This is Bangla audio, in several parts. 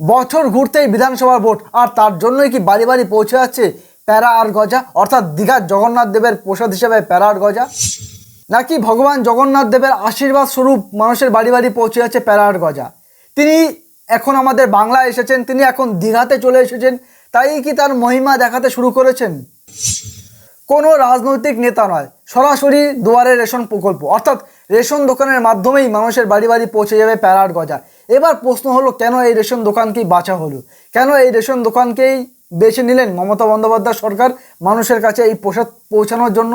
বছর ঘুরতেই বিধানসভার ভোট, আর তার জন্যই কি বাড়ি বাড়ি পৌঁছে যাচ্ছে প্যারা আর গজা? অর্থাৎ দীঘার জগন্নাথ দেবের প্রসাদ হিসেবে প্যারা আর গজা? নাকি ভগবান জগন্নাথ দেবের আশীর্বাদ স্বরূপ মানুষের বাড়ি বাড়ি পৌঁছে যাচ্ছে প্যারা আর গজা? তিনি এখন আমাদের বাংলায় এসেছেন, তিনি এখন দীঘাতে চলে এসেছেন, তাই কি তার মহিমা দেখাতে শুরু করেছেন? কোনো রাজনৈতিক নেতা নয়, সরাসরি দুয়ারে রেশন প্রকল্প, অর্থাৎ রেশন দোকানের মাধ্যমেই মানুষের বাড়ি বাড়ি পৌঁছে যাবে প্যারাট গজা। এবার প্রশ্ন হলো, কেন এই রেশন দোকানকেই বাঁচা হলো? কেন এই রেশন দোকানকেই বেছে নিলেন মমতা বন্দ্যোপাধ্যায় সরকার মানুষের কাছে এই প্রসাদ পৌঁছানোর জন্য?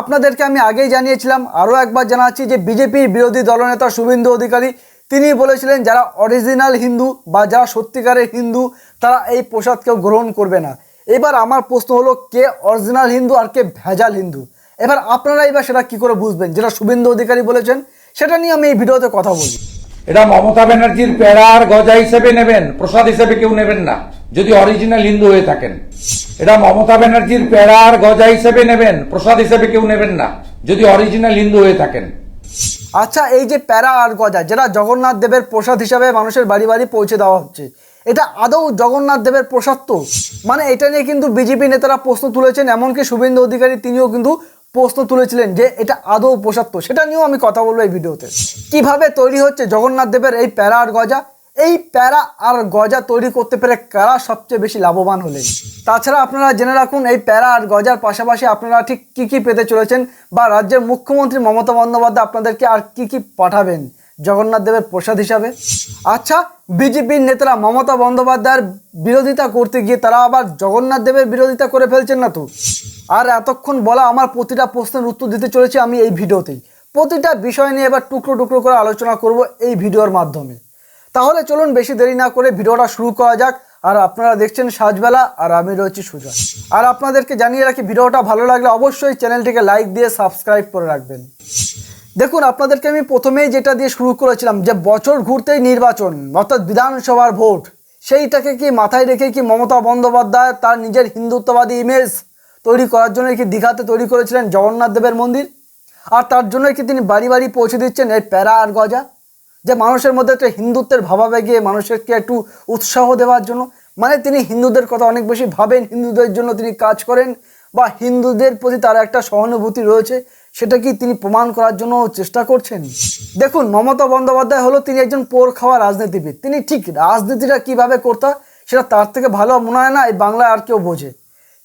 আপনাদেরকে আমি আগেই জানিয়েছিলাম, আরও একবার জানাচ্ছি যে বিজেপির বিরোধী দলনেতা শুভেন্দু অধিকারী, তিনি বলেছিলেন, যারা অরিজিনাল হিন্দু বা যারা সত্যিকারের হিন্দু, তারা এই প্রসাদ কেউ গ্রহণ করবে না। এবার আমার প্রশ্ন হলো, কে অরিজিনাল হিন্দু আর কে ভেজাল হিন্দু? এবার আপনারা এবার সেটা কী করে বুঝবেন? যেটা শুভেন্দু অধিকারী বলেছেন, সেটা নিয়ে আমি এই ভিডিওতে কথা বলি এটা মমতা ব্যানার্জির প্যারার গজা হিসেবে নেবেন, প্রসাদ হিসেবে কেউ নেবেন না, যদি অরিজিনাল হিন্দু হয়ে থাকেন। এটা মমতা ব্যানার্জির প্যারার গজা হিসেবে নেবেন, প্রসাদ হিসেবে কেউ নেবেন না, যদি অরিজিনাল হিন্দু হয়ে থাকেন। আচ্ছা এই যে প্যারা আর গজা, যেটা জগন্নাথ দেবের প্রসাদ হিসাবে মানুষের বাড়ি বাড়ি পৌঁছে দেওয়া হচ্ছে, এটা আদৌ জগন্নাথ দেবের প্রসাদ তো? মানে এটা নিয়ে কিন্তু বিজেপি নেতারা প্রশ্ন তুলেছেন, এমনকি শুভেন্দু অধিকারী তিনিও কিন্তু প্রশ্ন তুলেছিলেন যে এটা আদৌ প্রসাদ সেটা নিয়েও আমি কথা বলব এই ভিডিওতে। কীভাবে তৈরি হচ্ছে জগন্নাথ দেবের এই প্যারা আর গজা? এই প্যারা আর গজা তৈরি করতে পেরে কারা সবচেয়ে বেশি লাভবান হলেন? তাছাড়া আপনারা জেনে রাখুন, এই প্যারা আর গজার পাশাপাশি আপনারা ঠিক কি কি পেতে চলেছেন বা রাজ্যের মুখ্যমন্ত্রী মমতা বন্দ্যোপাধ্যায় আপনাদেরকে আর কি কি পাঠাবেন জগন্নাথ দেবের প্রসাদ হিসাবে? আচ্ছা বিজেপির নেতারা মমতা বন্দ্যোপাধ্যায়ের বিরোধিতা করতে গিয়ে তারা আবার জগন্নাথ দেবের বিরোধিতা করে ফেলছেন না তো? আর এতক্ষণ বলা আমার প্রতিটা প্রশ্নের উত্তর দিতে চলেছি আমি এই ভিডিওতেই। প্রতিটা বিষয় নিয়ে এবার টুকরো টুকরো করে আলোচনা করব এই ভিডিওর মাধ্যমে। তাহলে চলুন বেশি দেরি না করে ভিডিওটা শুরু করা যাক। আর আপনারা দেখছেন সাজবেলা, আর আমি রয়েছি সুজয় আর আপনাদেরকে জানিয়ে রাখি, ভিডিওটা ভালো লাগলে অবশ্যই চ্যানেলটিকে লাইক দিয়ে সাবস্ক্রাইব করে রাখবেন। দেখুন, আপনাদেরকে আমি প্রথমেই যেটা দিয়ে শুরু করেছিলাম, যে বছর ঘুরতেই নির্বাচন, অর্থাৎ বিধানসভার ভোট। সেইটাকে কি মাথায় রেখে কি মমতা বন্দ্যোপাধ্যায় তার নিজের হিন্দুত্ববাদী ইমেজ তৈরি করার জন্য কি দীঘাতে তৈরি করেছিলেন জগন্নাথ দেবের মন্দির? আর তার জন্য কি তিনি বাড়ি বাড়ি পৌঁছে দিচ্ছেন এই প্যারা আর গজা? যে মানুষের মধ্যে একটা হিন্দুত্বের ভাবাবেগে মানুষকে একটু উৎসাহ দেওয়ার জন্য মানে তিনি হিন্দুদের কথা অনেক বেশি ভাবেন, হিন্দুদের জন্য তিনি কাজ করেন, বা হিন্দুদের প্রতি তার একটা সহানুভূতি রয়েছে, সেটা কি তিনি প্রমাণ করার জন্য চেষ্টা করছেন? দেখুন, মমতা বন্দ্যোপাধ্যায় হলো তিনি একজন পোর খাওয়া রাজনীতিবিদ। তিনি ঠিক রাজনীতিটা কীভাবে করতে, সেটা তার থেকে ভালো মনে হয় না, এই বাংলায় আর কেউ বোঝে।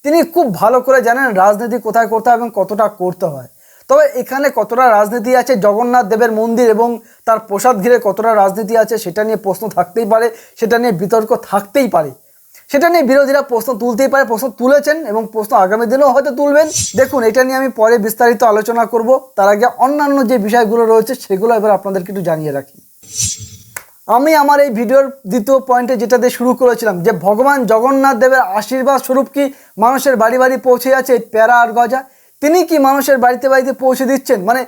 তিনি খুব ভালো করে জানেন রাজনীতি কোথায় করতে হয় এবং কতটা করতে হয়। তবে এখানে কতটা রাজনীতি আছে, জগন্নাথ দেবের মন্দির এবং তার প্রসাদ ঘিরে কতটা রাজনীতি আছে সেটা নিয়ে প্রশ্ন থাকতেই পারে, সেটা নিয়ে বিতর্ক থাকতেই পারে। সেটা নিয়ে বিরোধীরা প্রশ্ন তুলতেই পারে, প্রশ্ন তুলেছেন এবং প্রশ্ন আগামী দিনেও হয়তো তুলবেন। দেখুন, এটা নিয়ে আমি পরে বিস্তারিত আলোচনা করব। তার আগে অন্যান্য যে বিষয়গুলো রয়েছে সেগুলো এবার আপনাদেরকে একটু জানিয়ে রাখি। আমি আমার এই ভিডিওর দ্বিতীয় পয়েন্টে যেটা দিয়ে শুরু করেছিলাম, যে ভগবান জগন্নাথ দেবের আশীর্বাদ স্বরূপ কি মানুষের বাড়ি বাড়ি পৌঁছে যাচ্ছে এই প্যারা আর গজা? তিনি কি মানুষের বাড়িতে বাড়িতে পৌঁছে দিচ্ছেন? মানে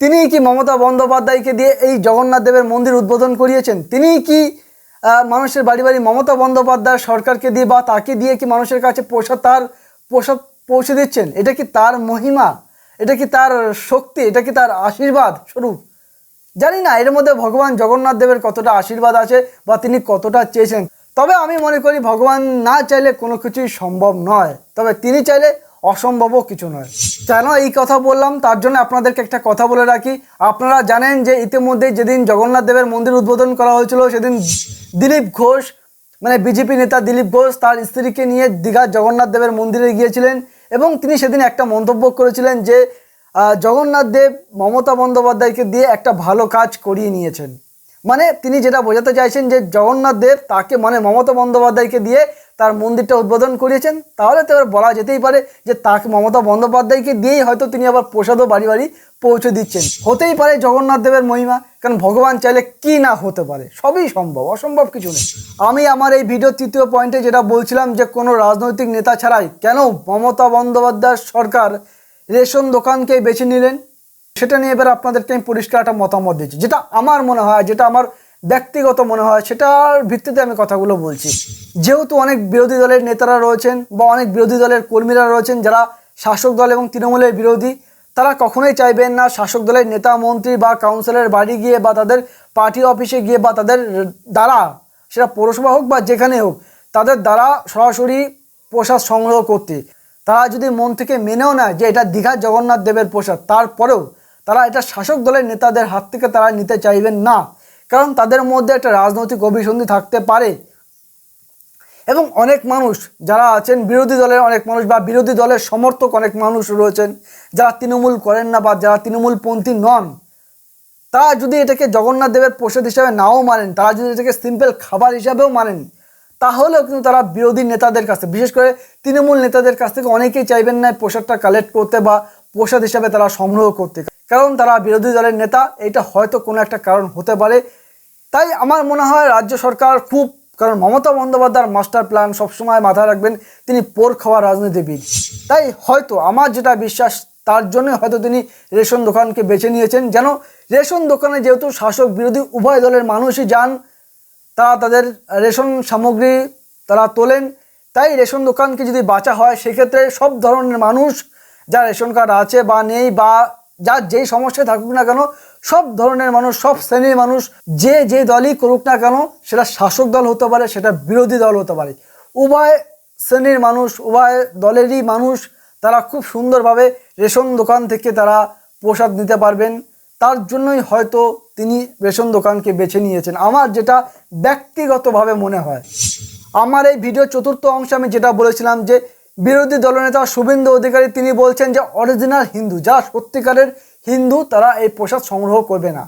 তিনি কি মমতা বন্দ্যোপাধ্যায়কে দিয়ে এই জগন্নাথ দেবের মন্দির উদ্বোধন করিয়েছেন? তিনি কি মানুষের বাড়ি বাড়ি মমতা বন্দ্যোপাধ্যায় সরকারকে দিয়ে বা তাকে দিয়ে কি মানুষের কাছে প্রসাদ তার প্রসাদ পৌঁছে দিচ্ছেন? এটা কি তার মহিমা? এটা কি তার শক্তি? এটা কি তার আশীর্বাদ স্বরূপ? জানি না, এর মধ্যে ভগবান জগন্নাথ দেবের কতটা আশীর্বাদ আছে বা তিনি কতটা চেয়েছেন। তবে আমি মনে করি ভগবান না চাইলে কোনো কিছুই সম্ভব নয়। তবে তিনি চাইলে অসম্ভবও কিছু নয়। কেন এই কথা বললাম? তার জন্য আপনাদেরকে একটা কথা বলে রাখি। আপনারা জানেন যে ইতিমধ্যে যেদিন জগন্নাথ দেবের মন্দির উদ্বোধন করা হয়েছিল, সেদিন দিলীপ ঘোষ মানে বিজেপি নেতা দিলীপ ঘোষ তার স্ত্রীকে নিয়ে দীঘার জগন্নাথ দেবের মন্দিরে গিয়েছিলেন এবং তিনি সেদিন একটা মন্তব্য করেছিলেন যে জগন্নাথ দেব মমতা বন্দ্যোপাধ্যায়কে দিয়ে একটা ভালো কাজ করিয়ে নিয়েছেন। মানে তিনি যেটা বোঝাতে চাইছেন যে জগন্নাথ দেব তাকে মানে মমতা বন্দ্যোপাধ্যায়কে দিয়ে তার মন্দিরটা উদ্বোধন করিয়েছেন, তাহলে তো এবার বলা যেতেই পারে যে তাকে মমতা বন্দ্যোপাধ্যায়কে দিয়েই হয়তো তিনি আবার প্রসাদও বাড়ি বাড়ি পৌঁছে দিচ্ছেন। হতেই পারে জগন্নাথ দেবের মহিমা, কারণ ভগবান চাইলে কি না হতে পারে, সবই সম্ভব, অসম্ভব কিছু নেই। আমি আমার এই ভিডিও তৃতীয় পয়েন্টে যেটা বলছিলাম যে কোনো রাজনৈতিক নেতা ছাড়াই কেন মমতা বন্দ্যোপাধ্যায় সরকার রেশন দোকানকে বেছে নিলেন। সেটা নিয়ে এবার আপনাদেরকে আমি পরিষ্কার একটা মতামত দিচ্ছি। যেটা আমার মনে হয়, যেটা আমার ব্যক্তিগত মনে হয়, সেটার ভিত্তিতে আমি কথাগুলো বলছি। যেহেতু অনেক বিরোধী দলের নেতারা রয়েছেন বা অনেক বিরোধী দলের কর্মীরা রয়েছেন, যারা শাসক দল এবং তৃণমূলের বিরোধী, তারা কখনোই চাইবেন না শাসক দলের নেতা, মন্ত্রী বা কাউন্সিলের বাড়ি গিয়ে বা তাদের পার্টি অফিসে গিয়ে বা তাদের দ্বারা, সেটা পৌরসভা হোক বা যেখানে হোক, তাদের দ্বারা সরাসরি প্রসাদ সংগ্রহ করতে। তারা যদি মন থেকে মেনেও নেয় যে এটা দীঘার জগন্নাথ দেবের প্রসাদ, তারপরেও তারা এটা শাসক দলের নেতাদের হাত থেকে তারা নিতে চাইবেন না। কারণ তাদের মধ্যে একটা রাজনৈতিক অভিসন্ধি থাকতে পারে। এবং অনেক মানুষ যারা আছেন বিরোধী দলের অনেক মানুষ বা বিরোধী দলের সমর্থক অনেক মানুষ রয়েছেন, যারা তৃণমূল করেন না বা যারা তৃণমূলপন্থী নন, তারা যদি এটাকে জগন্নাথ দেবের প্রসাদ হিসাবে নাও মানেন, তারা যদি এটাকে সিম্পল খাবার হিসাবেও মানেন তাহলেও কিন্তু তারা বিরোধী নেতাদের কাছে বিশেষ করে তৃণমূল নেতাদের কাছ থেকে অনেকেই চাইবেন না প্রসাদটা কালেক্ট করতে বা প্রসাদ হিসাবে তারা সংগ্রহ করতে। কারণ তারা বিরোধী দলের নেতা এটা হয়তো কোনো একটা কারণ হতে পারে। তাই আমার মনে হয় রাজ্য সরকার খুব, কারণ মমতা বন্দ্যোপাধ্যায়ের মাস্টার প্ল্যান সবসময় মাথায় রাখবেন, তিনি পোর খাওয়া রাজনীতিবিদ তাই হয়তো আমার যেটা বিশ্বাস, তার জন্য হয়তো তিনি রেশন দোকানকে বেছে নিয়েছেন। যেন রেশন দোকানে যেহেতু শাসক বিরোধী উভয় দলের মানুষই যান তারা তাদের রেশন সামগ্রী তারা তোলেন। তাই রেশন দোকানকে যদি বাঁচা হয়, সেক্ষেত্রে সব ধরনের মানুষ যা রেশন কার্ড আছে বা নেই বা যার যেই সমস্যায় থাকুক না কেন, সব ধরনের মানুষ, সব শ্রেণির মানুষ, যে যে দলই করুক না কেন, সেটা শাসক দল হতে পারে, সেটা বিরোধী দল হতে পারে। উভয় শ্রেণির মানুষ, উভয় দলেরই মানুষ, তারা খুব সুন্দরভাবে রেশন দোকান থেকে তারা প্রসাদ নিতে পারবেন। তার জন্যই হয়তো তিনি রেশন দোকানকে বেছে নিয়েছেন। আমার যেটা ব্যক্তিগতভাবে মনে হয়, আমার এই ভিডিও চতুর্থ অংশে আমি যেটা বলেছিলাম যে বিরোধী দলনেতা শুভেন্দু অধিকারী, তিনি বলছেন যে অরিজিনাল হিন্দু যারা সত্যিকারের হিন্দু, তারা এই প্রসাদ সংগ্রহ করবে না।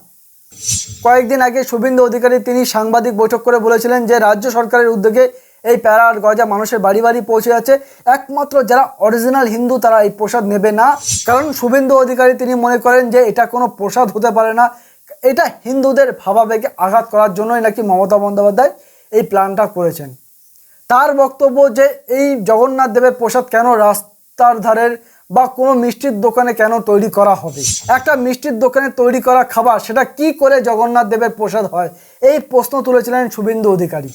কয়েকদিন আগে শুভেন্দু অধিকারী, তিনি সাংবাদিক বৈঠক করে বলেছিলেন যে রাজ্য সরকারের উদ্যোগে এই প্যারার গজা মানুষের বাড়ি বাড়ি পৌঁছে যাচ্ছে। একমাত্র যারা অরিজিনাল হিন্দু তারা এই প্রসাদ নেবে না। কারণ শুভেন্দু অধিকারী তিনি মনে করেন যে এটা কোনো প্রসাদ হতে পারে না। এটা হিন্দুদের ভাবাবেগে আঘাত করার জন্যই নাকি মমতা বন্দ্যোপাধ্যায় এই প্ল্যানটা করেছেন। তার বক্তব্য যে এই জগন্নাথ দেবের প্রসাদ কেন রাস্তার ধারের বা কোনো মিষ্টির দোকানে কেন তৈরি করা হবে? একটা মিষ্টির দোকানে তৈরি করা খাবার, সেটা কি করে জগন্নাথ দেবের প্রসাদ হয়? এই প্রশ্ন তুলেছিলেন শুভেন্দু অধিকারী।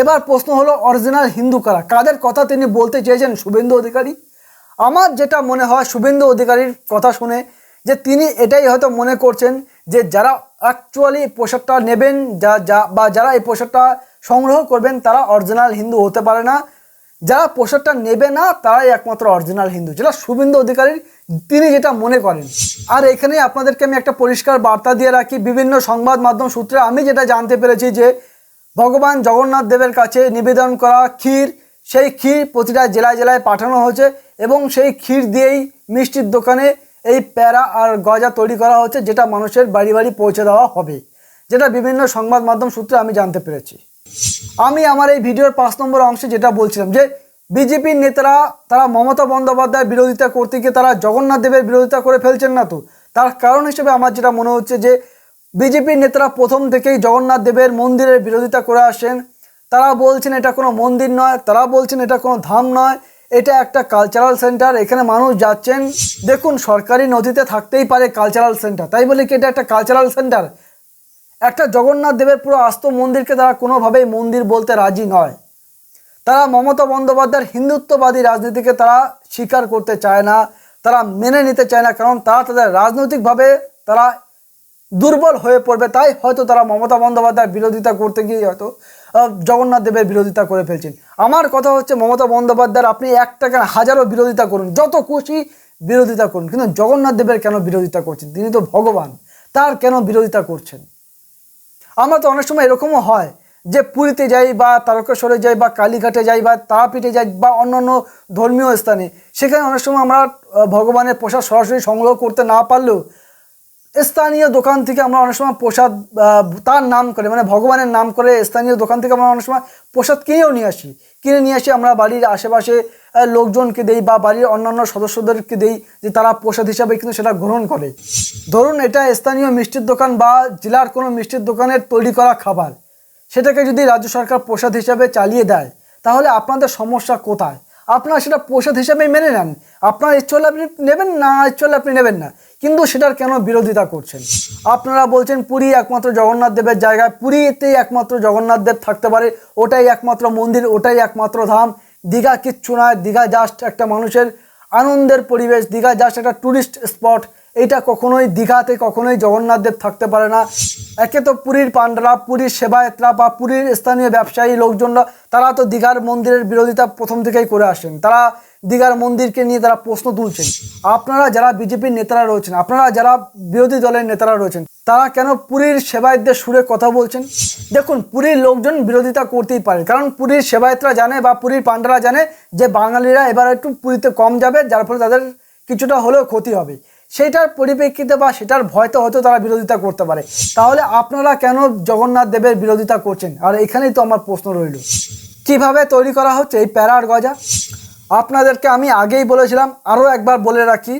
এবার প্রশ্ন হলো অরিজিনাল হিন্দু কারা? কাদের কথা তিনি বলতে চেয়েছেন শুভেন্দু অধিকারী? আমার যেটা মনে হয়, শুভেন্দু অধিকারীর কথা শুনে যে তিনি এটাই হয়তো মনে করছেন যে যারা অ্যাকচুয়ালি পোশাকটা নেবেন, যা যা, বা যারা এই পোশাকটা সংগ্রহ করবেন, তারা অরিজিনাল হিন্দু হতে পারে না। যারা পোশাকটা নেবে না, তারাই একমাত্র অরিজিনাল হিন্দু। যেটা শুভেন্দু অধিকারীর, তিনি যেটা মনে করেন। আর এখানে আপনাদেরকে আমি একটা পরিষ্কার বার্তা দিয়ে রাখি। বিভিন্ন সংবাদ মাধ্যম সূত্রে আমি যেটা জানতে পেরেছি যে, ভগবান জগন্নাথ দেবের কাছে নিবেদন করা ক্ষীর, সেই ক্ষীর প্রতিটা জেলায় জেলায় পাঠানো হয়েছে এবং সেই ক্ষীর দিয়েই মিষ্টির দোকানে এই প্যারা আর গজা তৈরি করা হচ্ছে, যেটা মানুষের বাড়ি বাড়ি পৌঁছে দেওয়া হবে। যেটা বিভিন্ন সংবাদ মাধ্যম সূত্রে আমি জানতে পেরেছি। আমি আমার এই ভিডিওর পাঁচ নম্বর অংশে যেটা বলছিলাম যে বিজেপির নেতারা, তারা মমতা বন্দ্যোপাধ্যায়ের বিরোধিতা করতে গিয়ে তারা জগন্নাথ দেবের বিরোধিতা করে ফেলছেন না তো? তার কারণ হিসেবে আমার যেটা মনে হচ্ছে যে বিজেপির নেতারা প্রথম থেকেই জগন্নাথ দেবের মন্দিরের বিরোধিতা করে আসেন তারা বলছেন এটা কোনো মন্দির নয়, তারা বলছেন এটা কোনো ধাম নয়, এটা একটা কালচারাল সেন্টার এখানে মানুষ যাচ্ছেন। দেখুন, সরকারি নথিতে থাকতেই পারে কালচারাল সেন্টার তাই বলে কি এটা একটা কালচারাল সেন্টার একটা জগন্নাথ দেবের পুরো আস্ত মন্দিরকে তারা কোনোভাবেই মন্দির বলতে রাজি নয়। তারা মমতা বন্দ্যোপাধ্যায়ের হিন্দুত্ববাদী রাজনীতিকে তারা স্বীকার করতে চায় না, তারা মেনে নিতে চায় না, কারণ তারা তাদের রাজনৈতিকভাবে তারা দুর্বল হয়ে পড়বে, তাই হয়তো তারা মমতা বন্দ্যোপাধ্যায়ের বিরোধিতা করতে গিয়ে হয়তো জগন্নাথ দেবের বিরোধিতা করে ফেলছেন। আমার কথা হচ্ছে মমতা বন্দ্যোপাধ্যায়ের আপনি এক টাকা হাজারো বিরোধিতা করুন, যত খুশি বিরোধিতা করুন, কিন্তু জগন্নাথ দেবের কেন বিরোধিতা করছেন? তিনি তো ভগবান, তার কেন বিরোধিতা করছেন? আমরা তো অনেক সময় এরকমও হয় যে পুরীতে যাই বা তারকেশ্বরে যাই বা কালীঘাটে যাই বা তারাপীঠে যাই বা অন্যান্য ধর্মীয় স্থানে, সেখানে অনেক সময় আমরা ভগবানের প্রসাদ সরাসরি সংগ্রহ করতে না পারলেও স্থানীয় দোকান থেকে আমরা অনেক সময় প্রসাদ তার নাম করে মানে ভগবানের নাম করে স্থানীয় দোকান থেকে আমরা অনেক সময় প্রসাদ কিনেও নিয়ে আসি। কিনে নিয়ে আসি আমরা বাড়ির আশেপাশে লোকজনকে দেই বা বাড়ির অন্যান্য সদস্যদেরকে দেই যে তারা প্রসাদ হিসাবে কিন্তু সেটা গ্রহণ করে। ধরুন এটা স্থানীয় মিষ্টির দোকান বা জেলার কোনো মিষ্টির দোকানের তৈরি করা খাবার। সেটাকে যদি রাজ্য সরকার প্রসাদ হিসাবে চালিয়ে দেয়, তাহলে আপনাদের সমস্যা কোথায়? আপনারা সেটা প্রসাদ হিসাবেই মেনে নেন। আপনার ইচ্ছে হলে আপনি নেবেন, না ইচ্ছে হলে আপনি নেবেন না। কিন্তু সেটার কেন বিরোধিতা করছেন? আপনারা বলছেন পুরী একমাত্র জগন্নাথ দেবের জায়গায়, পুরীতেই একমাত্র জগন্নাথ দেব থাকতে পারে, ওটাই একমাত্র মন্দির, ওটাই একমাত্র ধাম। দীঘা কিচ্ছু নয়, দীঘা জাস্ট একটা মানুষের আনন্দের পরিবেশ, দীঘা জাস্ট একটা ট্যুরিস্ট স্পট এটা কখনোই দীঘাতে, কখনোই জগন্নাথ দেব থাকতে পারে না। একে তো পুরীর পাণ্ডারা, পুরীর সেবায়তরা বা পুরীর স্থানীয় ব্যবসায়ী লোকজনরা, তারা তো দীঘার মন্দিরের বিরোধিতা প্রথম থেকেই করে আসেন। তারা দীঘার মন্দিরকে নিয়ে তারা প্রশ্ন তুলছেন। আপনারা যারা বিজেপির নেতারা রয়েছেন, আপনারা যারা বিরোধী দলের নেতারা রয়েছেন তারা কেন পুরীর সেবায়তদের সুরে কথা বলছেন? দেখুন, পুরীর লোকজন বিরোধিতা করতেই পারে কারণ পুরীর সেবায়তরা জানে বা পুরীর পাণ্ডারা জানে যে বাঙালিরা এবার একটু পুরীতে কম যাবে, যার ফলে তাদের কিছুটা হলেও ক্ষতি হবে। সেটার পরিপ্রেক্ষিতে বা সেটার ভয়তে হয়তো তারা বিরোধিতা করতে পারে। তাহলে আপনারা কেন জগন্নাথ দেবের বিরোধিতা করছেন? আর এখানেই তো আমার প্রশ্ন রইল। কীভাবে তৈরি করা হচ্ছে এই প্যারার গজা? আপনাদেরকে আমি আগেই বলেছিলাম, আরও একবার বলে রাখি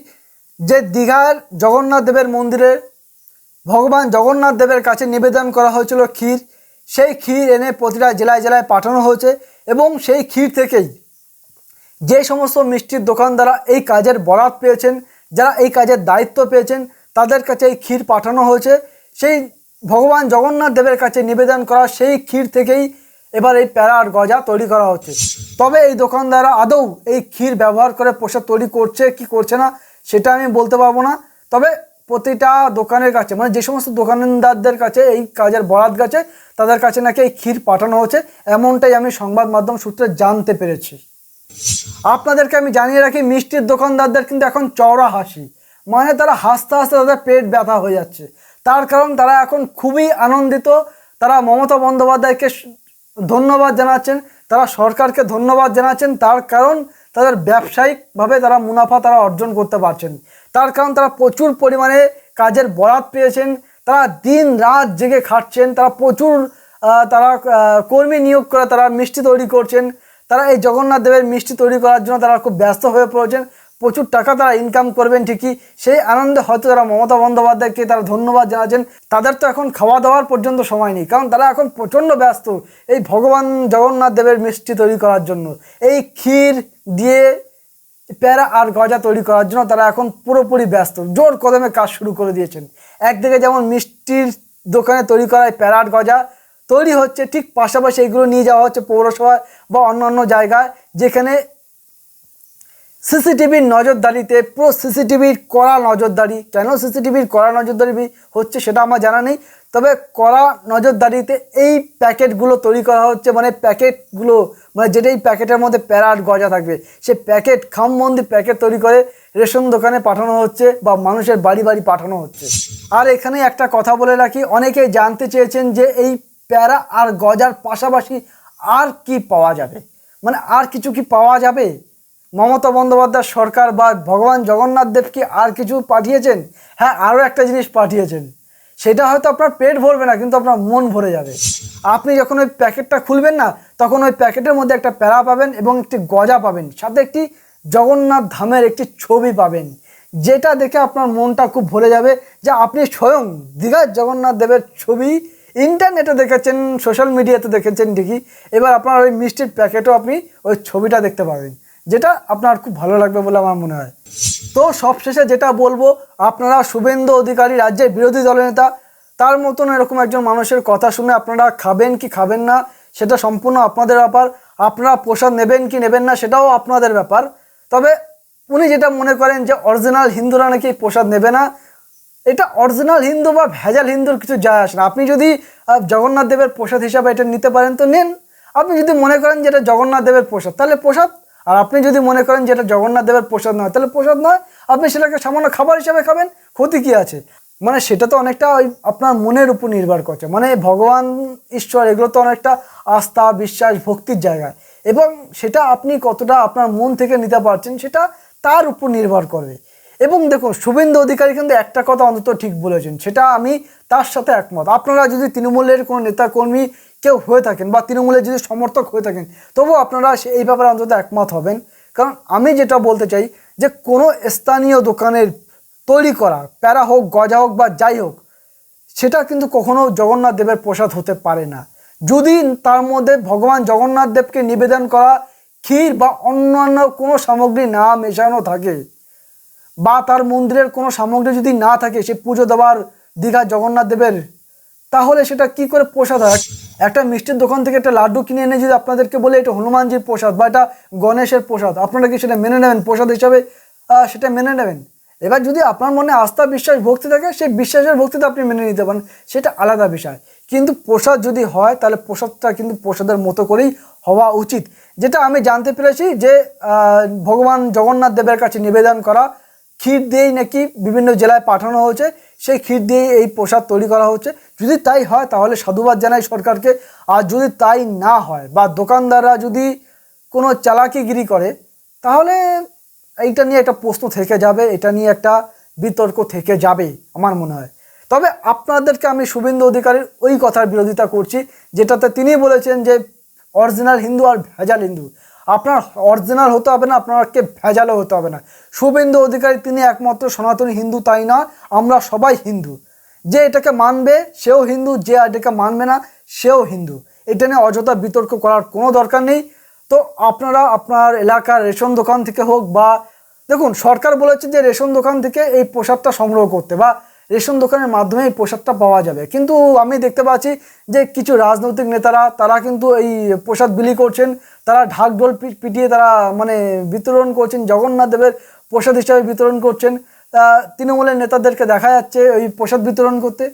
যে দীঘার জগন্নাথ দেবের মন্দিরে ভগবান জগন্নাথ দেবের কাছে নিবেদন করা হয়েছিল ক্ষীর। সেই ক্ষীর এনে প্রতিটা জেলায় জেলায় পাঠানো হয়েছে এবং সেই ক্ষীর থেকেই যে সমস্ত মিষ্টির দোকানদাররা এই কাজের বরাত পেয়েছেন, যারা এই কাজের দায়িত্ব পেয়েছেন, তাদের কাছে এই ক্ষীর পাঠানো হয়েছে। সেই ভগবান জগন্নাথ দেবের কাছে নিবেদন করা সেই ক্ষীর থেকেই এবার এই প্যারা আর গজা তৈরি করা হচ্ছে। তবে এই দোকানদাররা আদৌ এই ক্ষীর ব্যবহার করে প্রসাদ তৈরি করছে কি করছে না, সেটা আমি বলতে পারব না। তবে প্রতিটা দোকানের কাছে মানে যে সমস্ত দোকানদারদের কাছে এই কাজের বরাত গেছে তাদের কাছে নাকি এই ক্ষীর পাঠানো হচ্ছে, এমনটাই আমি সংবাদ মাধ্যম সূত্রে জানতে পেরেছি। আপনাদেরকে আমি জানিয়ে রাখি, মিষ্টির দোকানদারদের কিন্তু এখন চওড়া হাসি। মানে তারা হাসতে হাসতে তাদের পেট ব্যথা হয়ে যাচ্ছে। তার কারণ তারা এখন খুবই আনন্দিত, তারা মমতা বন্দ্যোপাধ্যায়কে ধন্যবাদ জানাচ্ছেন, তারা সরকারকে ধন্যবাদ জানাচ্ছেন, তার কারণ তাদের ব্যবসায়িকভাবে তারা মুনাফা তারা অর্জন করতে পারছেন। তার কারণ তারা প্রচুর পরিমাণে কাজের বরাত পেয়েছেন, তারা দিন রাত জেগে খাটছেন, তারা প্রচুর তারা কর্মী নিয়োগ করে তারা মিষ্টি তৈরি করছেন, তারা এই জগন্নাথ দেবের মিষ্টি তৈরি করার জন্য তারা খুব ব্যস্ত হয়ে পড়েছেন, প্রচুর টাকা তারা ইনকাম করবেন ঠিকই, সেই আনন্দে হয়তো তারা মমতা বন্দ্যোপাধ্যায়কে তারা ধন্যবাদ জানাচ্ছেন, তাদের তো এখন খাওয়া দাওয়ার পর্যন্ত সময় নেই, কারণ তারা এখন প্রচণ্ড ব্যস্ত, এই ভগবান জগন্নাথ দেবের মিষ্টি তৈরি করার জন্য, এই ক্ষীর দিয়ে প্যারা আর গজা তৈরি করার জন্য তারা এখন পুরোপুরি ব্যস্ত। জোর কদমে কাজ শুরু করে দিয়েছেন। একদিকে যেমন মিষ্টির দোকানে তৈরি করা প্যারা আর গজা তৈরি হচ্ছে, ঠিক পাশাপাশি এগুলো নিয়ে যাওয়া হচ্ছে পৌরসভা বা অন্যান্য জায়গায়, যেখানে সিসিটিভির নজরদারিতে, পুরো সিসিটিভির কড়া নজরদারি, কেন সিসিটিভির কড়া নজরদারি হচ্ছে সেটা আমার জানা নেই, তবে কড়া নজরদারিতে এই প্যাকেটগুলো তৈরি করা হচ্ছে মানে প্যাকেটগুলো মানে যেটা এই প্যাকেটের মধ্যে প্যারাট গজা থাকবে, সে প্যাকেট খামবন্দি প্যাকেট তৈরি করে রেশন দোকানে পাঠানো হচ্ছে বা মানুষের বাড়ি বাড়ি পাঠানো হচ্ছে। আর এখানে একটা কথা বলে রাখি, অনেকেই জানতে চেয়েছেন যে এই প্যারা আর গজার পাশাপাশি আর কি পাওয়া যাবে? মানে আর কিছু কি পাওয়া যাবে? মমতা বন্দ্যোপাধ্যায় সরকার বা ভগবান জগন্নাথ দেব কি আর কিছু পাঠিয়েছেন? হ্যাঁ আরও একটা জিনিস পাঠিয়েছেন। সেটা হয়তো আপনার পেট ভরবে না, কিন্তু আপনার মন ভরে যাবে। আপনি যখন ওই প্যাকেটটা খুলবেন না, তখন ওই প্যাকেটের মধ্যে একটা প্যারা পাবেন এবং একটি গজা পাবেন, সাথে একটি জগন্নাথ ধামের একটি ছবি পাবেন, যেটা দেখে আপনার মনটা খুব ভরে যাবে যে আপনি স্বয়ং দীঘার জগন্নাথ দেবের ছবি ইন্টারনেটে দেখেছেন, সোশ্যাল মিডিয়াতে দেখেছেন ঠিকই। এবার আপনার ওই মিষ্টির প্যাকেটও আপনি ওই ছবিটা দেখতে পাবেন, যেটা আপনার খুব ভালো লাগবে বলে আমার মনে হয়। তো সবশেষে যেটা বলব, আপনারা শুভেন্দু অধিকারী রাজ্যের বিরোধী দলের নেতা, তার মতন এরকম একজন মানুষের কথা শুনে আপনারা খাবেন কি খাবেন না, সেটা সম্পূর্ণ আপনাদের ব্যাপার। আপনারা প্রসাদ নেবেন কি নেবেন না, সেটাও আপনাদের ব্যাপার। তবে উনি যেটা মনে করেন যে অরিজিনাল হিন্দুরা নাকি প্রসাদ নেবে না, এটা অরিজিনাল হিন্দু বা ভেজাল হিন্দুর কিছু যায় আসে না। আপনি যদি জগন্নাথ দেবের প্রসাদ হিসাবে এটা নিতে পারেন, তো নেন। আপনি যদি মনে করেন যে এটা জগন্নাথ দেবের প্রসাদ, তাহলে প্রসাদ আর আপনি যদি মনে করেন যে এটা জগন্নাথ দেবের প্রসাদ নয়, তাহলে প্রসাদ নয়, আপনি সেটাকে সামান্য খাবার হিসাবে খাবেন, ক্ষতি কী আছে? মানে সেটা তো অনেকটা ওই আপনার মনের উপর নির্ভর করছে। মানে ভগবান, ঈশ্বর, এগুলো তো অনেকটা আস্থা, বিশ্বাস, ভক্তির জায়গায় এবং সেটা আপনি কতটা আপনার মন থেকে নিতে পারছেন, সেটা তার উপর নির্ভর করবে। এবং দেখুন, শুভেন্দু অধিকারী কিন্তু একটা কথা অন্তত ঠিক বলেছেন, সেটা আমি তার সাথে একমত। আপনারা যদি তৃণমূলের কোনো নেতা কর্মী কেউ হয়ে থাকেন বা তৃণমূলের যদি সমর্থক হয়ে থাকেন, তবুও আপনারা এই ব্যাপারে অন্তত একমত হবেন। কারণ আমি যেটা বলতে চাই যে কোনো স্থানীয় দোকানের তৈরি করা, প্যারা হোক, গজা হোক বা যাই হোক, সেটা কিন্তু কখনো জগন্নাথ দেবের প্রসাদ হতে পারে না। যদি তার মধ্যে ভগবান জগন্নাথ দেবকে নিবেদন করা ক্ষীর বা অন্যান্য কোনো সামগ্রী না মেশানো থাকে বা তার মন্দিরের কোনো সামগ্রী যদি না থাকে, সে পুজো দেওয়ার দীঘা জগন্নাথ দেবের, তাহলে সেটা কি করে প্রসাদ হয়? একটা মিষ্টির দোকান থেকে একটা লাড্ডু কিনে এনে যদি আপনাদেরকে বলে এটা হনুমানজির প্রসাদ বা এটা গণেশের প্রসাদ, আপনারা কি সেটা মেনে নেবেন প্রসাদ হিসাবে? সেটা মেনে নেবেন। এবার যদি আপনার মনে আস্থা, বিশ্বাস, ভক্তি থাকে, সেই বিশ্বাসের ভক্তিতে আপনি মেনে নিতে পারেন। সেটা আলাদা বিষয়। কিন্তু প্রসাদ যদি হয়, তাহলে প্রসাদটা কিন্তু প্রসাদের মতো করেই হওয়া উচিত। যেটা আমি জানতে পেরেছি যে ভগবান জগন্নাথ দেবের কাছে নিবেদন করা, ক্ষীর দিয়েই নাকি বিভিন্ন জেলায় পাঠানো হয়েছে। সেই ক্ষীর দিয়েই এই প্রসাদ তৈরি করা হচ্ছে। যদি তাই হয়, তাহলে সাধুবাদ জানাই সরকারকে। আর যদি তাই না হয় বা দোকানদাররা যদি কোনো চালাকিগিরি করে, তাহলে এইটা নিয়ে একটা প্রশ্ন থেকে যাবে, এটা নিয়ে একটা বিতর্ক থেকে যাবে, আমার মনে হয়। তবে আপনাদেরকে আমি শুভেন্দু অধিকারীর ওই কথার বিরোধিতা করছি, যেটাতে তিনি বলেছেন যে অরিজিনাল হিন্দু আর ভেজাল হিন্দু। আপনার অরিজিনাল হতে হবে না আপনাকে ভেজালও হতে হবে না। শুভেন্দু অধিকারী তিনি একমাত্র সনাতনী হিন্দু, তাই না? আমরা সবাই হিন্দু। যে এটাকে মানবে, সেও হিন্দু, যে এটাকে মানবে না, সেও হিন্দু। এটা নিয়ে অযথা বিতর্ক করার কোনো দরকার নেই। তো আপনারা আপনার এলাকার রেশন দোকান থেকে হোক বা, দেখুন, সরকার বলেছে যে রেশন দোকান থেকে এই প্রসাদটা সংগ্রহ করতে বা রেশন দোকানের মাধ্যমে এই প্রসাদটা পাওয়া যাবে। কিন্তু আমি দেখতে পাচ্ছি যে কিছু রাজনৈতিক নেতারা, তারা কিন্তু এই প্রসাদ বিলি করছেন, তারা ঢাকঢোল পিটিয়ে তারা মানে বিতরণ করছেন, জগন্নাথ দেবের প্রসাদ হিসাবে বিতরণ করছেন। আহ, তৃণমূলের নেতাদেরকে দেখা যাচ্ছে ওই প্রসাদ বিতরণ করতে।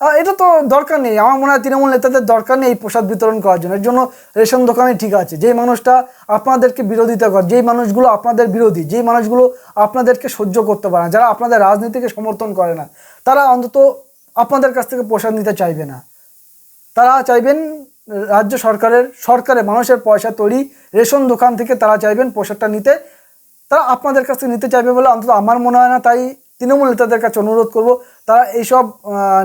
এটা তো দরকার নেই। আমার মনে হয় তৃণমূল নেতাদের দরকার নেই এই প্রসাদ বিতরণ করার জন্য। এর জন্য রেশন দোকানে ঠিক আছে। যেই মানুষটা আপনাদেরকে বিরোধিতা করে যেই মানুষগুলো আপনাদের বিরোধী যেই মানুষগুলো আপনাদেরকে সহ্য করতে পারে না যারা আপনাদের রাজনীতিকে সমর্থন করে না তারা অন্তত আপনাদের কাছ থেকে প্রসাদ নিতে চাইবে না। তারা চাইবেন রাজ্য সরকারের সরকারে মানুষের পয়সা তৈরি রেশন দোকান থেকে তারা চাইবেন প্রসাদটা নিতে। তারা আপনাদের কাছ থেকে নিতে চাইবে বলে অন্তত আমার মনে হয় না, তাই তৃণমূল নেতাদের কাছে অনুরোধ করব। তারা এইসব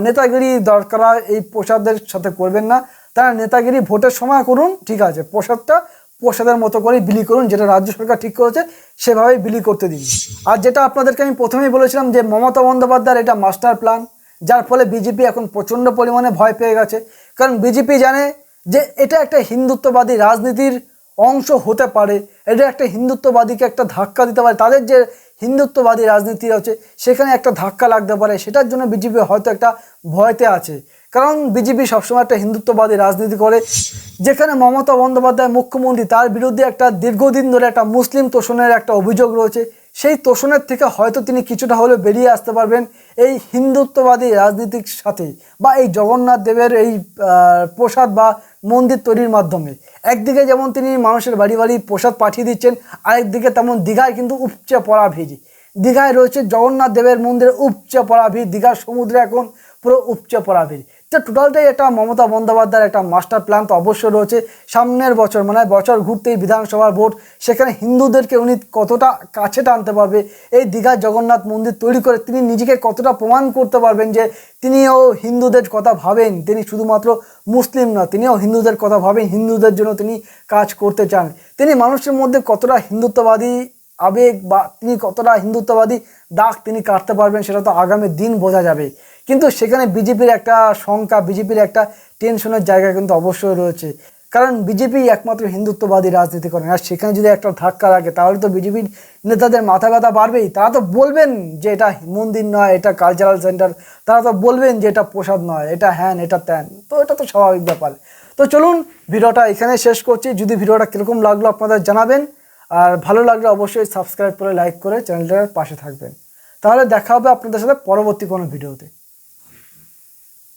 নেতাগিরি দরকার, এই প্রসাদের সাথে করবেন না। তারা নেতাগিরি ভোটের সময় করুন, ঠিক আছে, প্রসাদটা প্রসাদের মতো করেই বিলি করুন, যেটা রাজ্য সরকার ঠিক করেছে, সেভাবেই বিলি করতে দিন। আর যেটা আপনাদেরকে আমি প্রথমেই বলেছিলাম যে মমতা বন্দ্যোপাধ্যায়ের এটা মাস্টার প্ল্যান, যার ফলে বিজেপি এখন প্রচণ্ড পরিমাণে ভয় পেয়ে গেছে। কারণ বিজেপি জানে যে এটা একটা হিন্দুত্ববাদী রাজনীতির অংশ হতে পারে। এটা একটা হিন্দুত্ববাদীকে একটা ধাক্কা দিতে পারে। তাদের যে হিন্দুত্ববাদী রাজনীতি আছে সেখানে একটা ধাক্কা লাগতে পারে। সেটার জন্য বিজেপি হয়তো একটা ভয়তে আছে। কারণ বিজেপি সবসময় একটা হিন্দুত্ববাদী রাজনীতি করে। যেখানে মমতা বন্দ্যোপাধ্যায় মুখ্যমন্ত্রী, তার বিরুদ্ধে একটা দীর্ঘদিন ধরে একটা মুসলিম তোষণের একটা অভিযোগ রয়েছে। সেই তোষণের থেকে হয়তো তিনি কিছুটা হলেও বেরিয়ে আসতে পারবেন এই হিন্দুত্ববাদী রাজনীতির সাথে। বা এই জগন্নাথ দেবের এই প্রসাদ বা মন্দির তৈরির মাধ্যমে। একদিকে যেমন তিনি মানুষের বাড়ি বাড়ি প্রসাদ পাঠিয়ে দিচ্ছেন, আরেকদিকে তেমন দীঘায় কিন্তু উপচে পড়া ভিড়। দীঘায় রয়েছে জগন্নাথ দেবের মন্দিরে উপচে পড়া ভিড়, দীঘার সমুদ্রে এখন পুরো উপচে পড়া ভিড়। তো টোটালটাই একটা মমতা বন্দ্যোপাধ্যায়ের একটা মাস্টার প্ল্যান তো অবশ্যই রয়েছে। সামনের বছর মানে বছর ঘুরতেই বিধানসভার ভোট, সেখানে হিন্দুদেরকে উনি কতটা কাছে টানতে পারবে, এই দীঘার জগন্নাথ মন্দির তৈরি করে তিনি নিজেকে কতটা প্রমাণ করতে পারবেন যে তিনিও হিন্দুদের কথা ভাবেন, তিনি শুধুমাত্র মুসলিম না, তিনিও হিন্দুদের কথা ভাবেন, হিন্দুদের জন্য তিনি কাজ করতে চান। তিনি মানুষের মধ্যে কতটা হিন্দুত্ববাদী আবেগ বা তিনি কতটা হিন্দুত্ববাদী দাগ তিনি কাটতে পারবেন সেটা তো আগামী দিন বোঝা যাবে। কিন্তু সেখানে বিজেপির একটা শঙ্কা, বিজেপির একটা টেনশনের জায়গা কিন্তু অবশ্যই রয়েছে। কারণ বিজেপি একমাত্র হিন্দুত্ববাদী রাজনীতি করেন আর সেখানে যদি একটা ধাক্কা লাগে, তাহলে তো বিজেপির নেতাদের মাথা ব্যথা বাড়বেই। তারা তো বলবেন যে এটা মন্দির নয়, এটা কালচারাল সেন্টার তারা তো বলবেন যে এটা প্রসাদ নয়, এটা হ্যান, এটা ত্যান। তো এটা তো স্বাভাবিক ব্যাপার। তো চলুন, ভিডিওটা এখানে শেষ করছি। যদি ভিডিওটা কীরকম লাগল আপনাদের জানাবেন। আর ভালো লাগলে অবশ্যই সাবস্ক্রাইব করে লাইক করে চ্যানেলটার পাশে থাকবেন। তাহলে দেখা হবে আপনাদের সাথে পরবর্তী কোনো ভিডিওতে।